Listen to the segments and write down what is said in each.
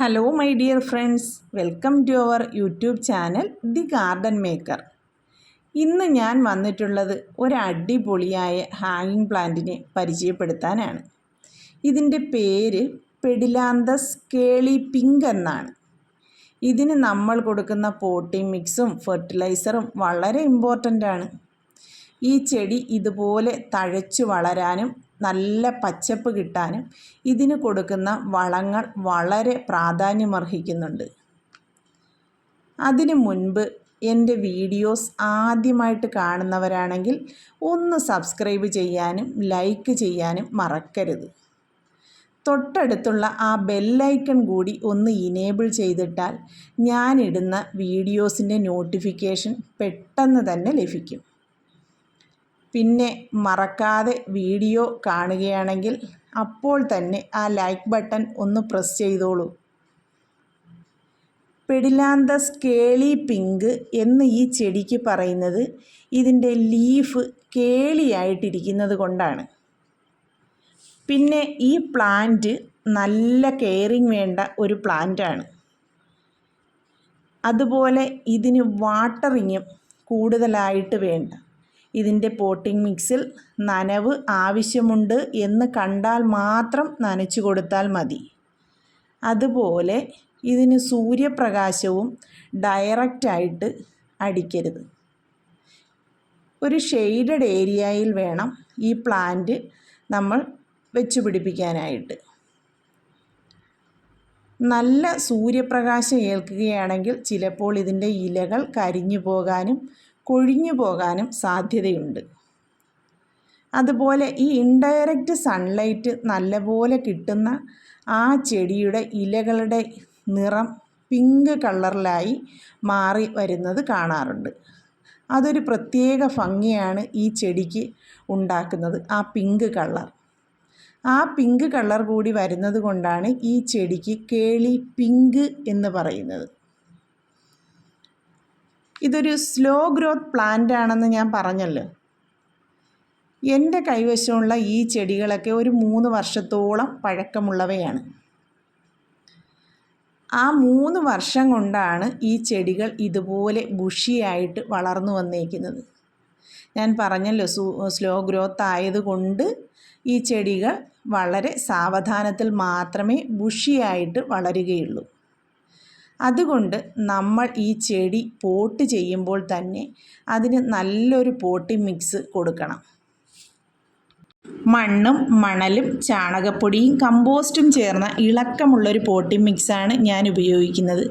Hello my dear friends welcome to our YouTube channel the garden maker ഇന്ന് ഞാൻ വന്നിട്ടുള്ളത് ഒരു അടിപൊളിയായ ഹാങ്ങിങ് പ്ലാന്റിനെ പരിചയപ്പെടുത്താനാണ്. ഇതിന്റെ പേര് പെഡിലാന്തസ് കേളി പിങ്ക് എന്നാണ്. ഇതിന് നമ്മൾ കൊടുക്കുന്ന പോട്ടി മിക്സും ഫെർട്ടിലൈസറും വളരെ ഇമ്പോർട്ടന്റ് ആണ്. ഈ ചെടി ഇതുപോലെ തഴച്ചു വളരാനും നല്ല പച്ചപ്പ് കിട്ടാനും ഇതിന് കൊടുക്കുന്ന വളങ്ങൾ വളരെ പ്രാധാന്യമർഹിക്കുന്നുണ്ട്. അതിനു മുൻപ് എന്റെ വീഡിയോസ് ആദ്യമായിട്ട് കാണുന്നവരാണെങ്കിൽ ഒന്ന് സബ്സ്ക്രൈബ് ചെയ്യാനും ലൈക്ക് ചെയ്യാനും മറക്കരുത്. തൊട്ടടുത്തുള്ള ആ ബെല്ലൈക്കൺ കൂടി ഒന്ന് ഇനേബിൾ ചെയ്തിട്ടാൽ ഞാനിടുന്ന വീഡിയോസിന്റെ നോട്ടിഫിക്കേഷൻ പെട്ടെന്ന് തന്നെ ലഭിക്കും. പിന്നെ മറക്കാതെ വീഡിയോ കാണുകയാണെങ്കിൽ അപ്പോൾ തന്നെ ആ ലൈക്ക് ബട്ടൺ ഒന്ന് പ്രസ് ചെയ്തോളൂ. പെഡിലാന്തസ് കേളി പിങ്ക് എന്ന് ഈ ചെടിക്ക് പറയുന്നത് ഇതിന്റെ ലീഫ് കേളിയായിട്ടിരിക്കുന്നത് കൊണ്ടാണ്. പിന്നെ ഈ പ്ലാന്റ് നല്ല കെയറിങ് വേണ്ട ഒരു പ്ലാന്റാണ് അതുപോലെ ഇതിന് വാട്ടറിങ്ങും കൂടുതലായിട്ട് വേണ്ട. ഇതിന്റെ പോട്ടിംഗ് മിക്സിൽ നനവ് ആവശ്യമുണ്ട് എന്ന് കണ്ടാൽ മാത്രം നനച്ചു കൊടുത്താൽ മതി. അതുപോലെ ഇതിന് സൂര്യപ്രകാശവും ഡയറക്റ്റായിട്ട് അടിക്കരുത്. ഒരു ഷെയ്ഡഡ് ഏരിയയിൽ വേണം ഈ പ്ലാന്റ് നമ്മൾ വെച്ച് പിടിപ്പിക്കാനായിട്ട്. നല്ല സൂര്യപ്രകാശം ഏൽക്കുകയാണെങ്കിൽ ചിലപ്പോൾ ഇതിന്റെ ഇലകൾ കരിഞ്ഞു പോകാനും കൊഴിഞ്ഞു പോകാനും സാധ്യതയുണ്ട്. അതുപോലെ ഈ ഇൻഡയറക്റ്റ് സൺലൈറ്റ് നല്ലപോലെ കിട്ടുന്ന ആ ചെടിയുടെ ഇലകളുടെ നിറം പിങ്ക് കളറിലായി മാറി വരുന്നത് കാണാറുണ്ട്. അതൊരു പ്രത്യേക ഭംഗിയാണ് ഈ ചെടിക്ക് ഉണ്ടാക്കുന്നത് ആ പിങ്ക് കളർ ആ പിങ്ക് കളർ കൂടി വരുന്നത് കൊണ്ടാണ് ഈ ചെടിക്ക് കേളി പിങ്ക് എന്ന് പറയുന്നത്. ഇതൊരു സ്ലോ ഗ്രോത്ത് പ്ലാന്റ് ആണെന്ന് ഞാൻ പറഞ്ഞല്ലോ. എന്റെ കൈവശമുള്ള ഈ ചെടികളൊക്കെ ഒരു മൂന്ന് വർഷത്തോളം പഴക്കമുള്ളവയാണ്. ആ മൂന്ന് വർഷം കൊണ്ടാണ് ഈ ചെടികൾ ഇതുപോലെ ബുഷിയായിട്ട് വളർന്നു വന്നേക്കുന്നത്. ഞാൻ പറഞ്ഞല്ലോ സ്ലോ ഗ്രോത്ത് ആയതുകൊണ്ട് ഈ ചെടികൾ വളരെ സാവധാനത്തിൽ മാത്രമേ ബുഷിയായിട്ട് വളരുകയുള്ളൂ. അതുകൊണ്ട് നമ്മൾ ഈ ചെടി പോട്ട് ചെയ്യുമ്പോൾ തന്നെ അതിന് നല്ലൊരു പോട്ടിംഗ് മിക്സ് കൊടുക്കണം. മണ്ണും മണലും ചാണകപ്പൊടിയും കമ്പോസ്റ്റും ചേർന്ന ഇളക്കമുള്ളൊരു പോട്ടിംഗ് മിക്സാണ് ഞാൻ ഉപയോഗിക്കുന്നത്.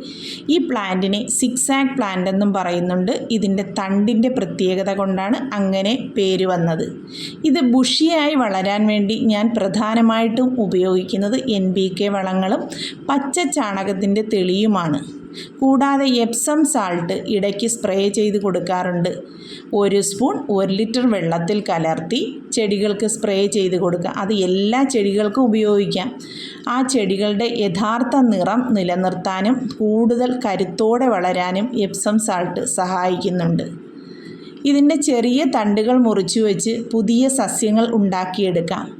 ഈ പ്ലാന്റിനെ സിക്സ് ആക്ക് പ്ലാന്റ് എന്നും പറയുന്നുണ്ട്. ഇതിന്റെ തണ്ടിന്റെ പ്രത്യേകത കൊണ്ടാണ് അങ്ങനെ പേര് വന്നത്. ഇത് ബുഷിയായി വളരാൻ വേണ്ടി ഞാൻ പ്രധാനമായിട്ടും ഉപയോഗിക്കുന്നത് എൻ വളങ്ങളും പച്ച ചാണകത്തിന്റെ തെളിയുമാണ്. കൂടാതെ എപ്സം സാൾട്ട് ഇടയ്ക്ക് സ്പ്രേ ചെയ്ത് കൊടുക്കാറുണ്ട്. ഒരു സ്പൂൺ ഒരു ലിറ്റർ വെള്ളത്തിൽ കലർത്തി ചെടികൾക്ക് സ്പ്രേ ചെയ്ത് കൊടുക്കുക. അത് എല്ലാ ചെടികൾക്കും ഉപയോഗിക്കാം. ആ ചെടികളുടെ യഥാർത്ഥ നിറം നിലനിർത്താനും കൂടുതൽ കരുത്തോടെ വളരാനും എപ്സം സാൾട്ട് സഹായിക്കുന്നുണ്ട്. ഇതിന്റെ ചെറിയ തണ്ടുകൾ മുറിച്ചു വെച്ച് പുതിയ സസ്യങ്ങൾ ഉണ്ടാക്കിയെടുക്കാം.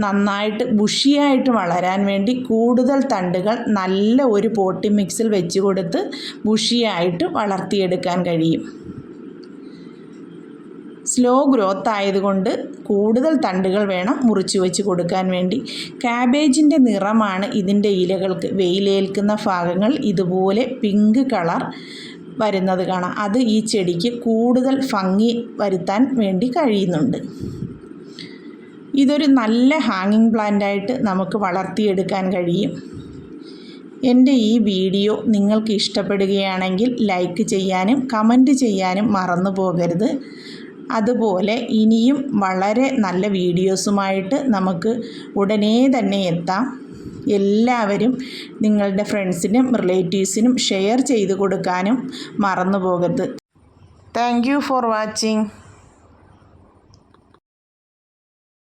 നന്നായിട്ട് ബുഷിയായിട്ട് വളരാൻ വേണ്ടി കൂടുതൽ തണ്ടുകൾ നല്ല ഒരു പോട്ടി മിക്സിൽ വെച്ച് കൊടുത്ത് ബുഷിയായിട്ട് വളർത്തിയെടുക്കാൻ കഴിയും. സ്ലോ ഗ്രോത്ത് ആയതുകൊണ്ട് കൂടുതൽ തണ്ടുകൾ വേണം മുറിച്ചു വെച്ച് കൊടുക്കാൻ വേണ്ടി. കാബേജിന്റെ നിറമാണ് ഇതിന്റെ ഇലകൾക്ക്. വെയിലേൽക്കുന്ന ഭാഗങ്ങൾ ഇതുപോലെ പിങ്ക് കളർ വരുന്നത് കാണാം. അത് ഈ ചെടിക്ക് കൂടുതൽ ഭംഗി വരുത്താൻ വേണ്ടി കഴിയുന്നുണ്ട്. ഇതൊരു നല്ല ഹാങ്ങിങ് പ്ലാന്റായിട്ട് നമുക്ക് വളർത്തിയെടുക്കാൻ കഴിയും. എന്റെ ഈ വീഡിയോ നിങ്ങൾക്ക് ഇഷ്ടപ്പെടുകയാണെങ്കിൽ ലൈക്ക് ചെയ്യാനും കമന്റ് ചെയ്യാനും മറന്നു പോകരുത്. അതുപോലെ ഇനിയും വളരെ നല്ല വീഡിയോസുമായിട്ട് നമുക്ക് ഉടനെ തന്നെ എത്താം. എല്ലാവരും നിങ്ങളുടെ ഫ്രണ്ട്സിനും റിലേറ്റീവ്സിനും ഷെയർ ചെയ്ത് കൊടുക്കാനും മറന്നു പോകരുത് താങ്ക് ഫോർ വാച്ചിങ്.